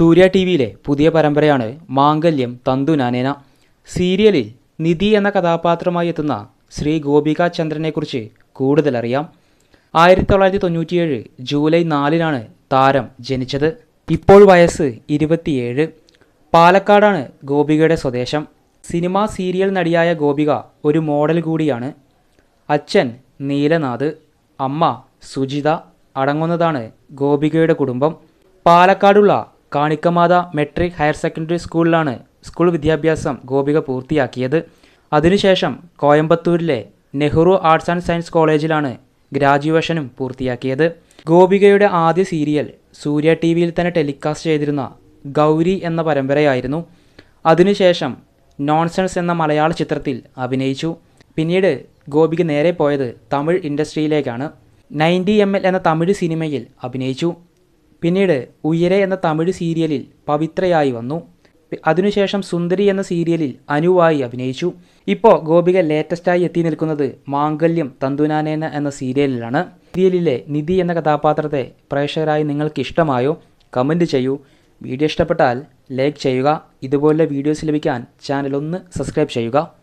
സൂര്യ T വിയിലെ പുതിയ പരമ്പരയാണ് മാംഗല്യം തന്തുനാനേന സീരിയലിൽ നിധി എന്ന കഥാപാത്രമായി എത്തുന്ന ശ്രീ ഗോപിക ചന്ദ്രനെക്കുറിച്ച് കൂടുതലറിയാം ആയിരത്തി തൊള്ളായിരത്തി തൊണ്ണൂറ്റിയേഴ് ജൂലൈ നാലിനാണ് താരം ജനിച്ചത്. ഇപ്പോൾ വയസ്സ് ഇരുപത്തിയേഴ്. പാലക്കാടാണ് ഗോപികയുടെ സ്വദേശം. സിനിമാ സീരിയൽ നടിയായ ഗോപിക ഒരു മോഡൽ കൂടിയാണ്. അച്ഛൻ നീലനാഥ് അമ്മ സുജിത അടങ്ങുന്നതാണ് ഗോപികയുടെ കുടുംബം. പാലക്കാടുള്ള കാണിക്കമാത മെട്രിക് ഹയർ സെക്കൻഡറി സ്കൂളിലാണ് സ്കൂൾ വിദ്യാഭ്യാസം ഗോപിക പൂർത്തിയാക്കിയത്. അതിനുശേഷം കോയമ്പത്തൂരിലെ നെഹ്റു ആർട്സ് ആൻഡ് സയൻസ് കോളേജിലാണ് ഗ്രാജുവേഷനും പൂർത്തിയാക്കിയത്. ഗോപികയുടെ ആദ്യ സീരിയൽ സൂര്യ ടി വിയിൽ തന്നെ ടെലികാസ്റ്റ് ചെയ്തിരുന്ന ഗൗരി എന്ന പരമ്പരയായിരുന്നു. അതിനുശേഷം നോൺസെൻസ് എന്ന മലയാള ചിത്രത്തിൽ അഭിനയിച്ചു. പിന്നീട് ഗോപിക നേരെ പോയത് തമിഴ് ഇൻഡസ്ട്രിയിലേക്കാണ്. നയന്റി എം എൽ എന്ന തമിഴ് സിനിമയിൽ അഭിനയിച്ചു. പിന്നീട് ഉയരെ എന്ന തമിഴ് സീരിയലിൽ പവിത്രയായി വന്നു. അതിനുശേഷം സുന്ദരി എന്ന സീരിയലിൽ അനുവായി അഭിനയിച്ചു. ഇപ്പോൾ ഗോപിക ലേറ്റസ്റ്റായി എത്തി നിൽക്കുന്നത് മാംഗല്യം തന്തുനാനേന എന്ന സീരിയലിലാണ്. സീരിയലിലെ നിധി എന്ന കഥാപാത്രത്തെ പ്രേക്ഷകരായി നിങ്ങൾക്ക് ഇഷ്ടമായോ കമന്റ് ചെയ്യൂ. വീഡിയോ ഇഷ്ടപ്പെട്ടാൽ ലൈക്ക് ചെയ്യുക. ഇതുപോലെ വീഡിയോസ് ലഭിക്കാൻ ചാനൽ ഒന്ന് സബ്സ്ക്രൈബ് ചെയ്യുക.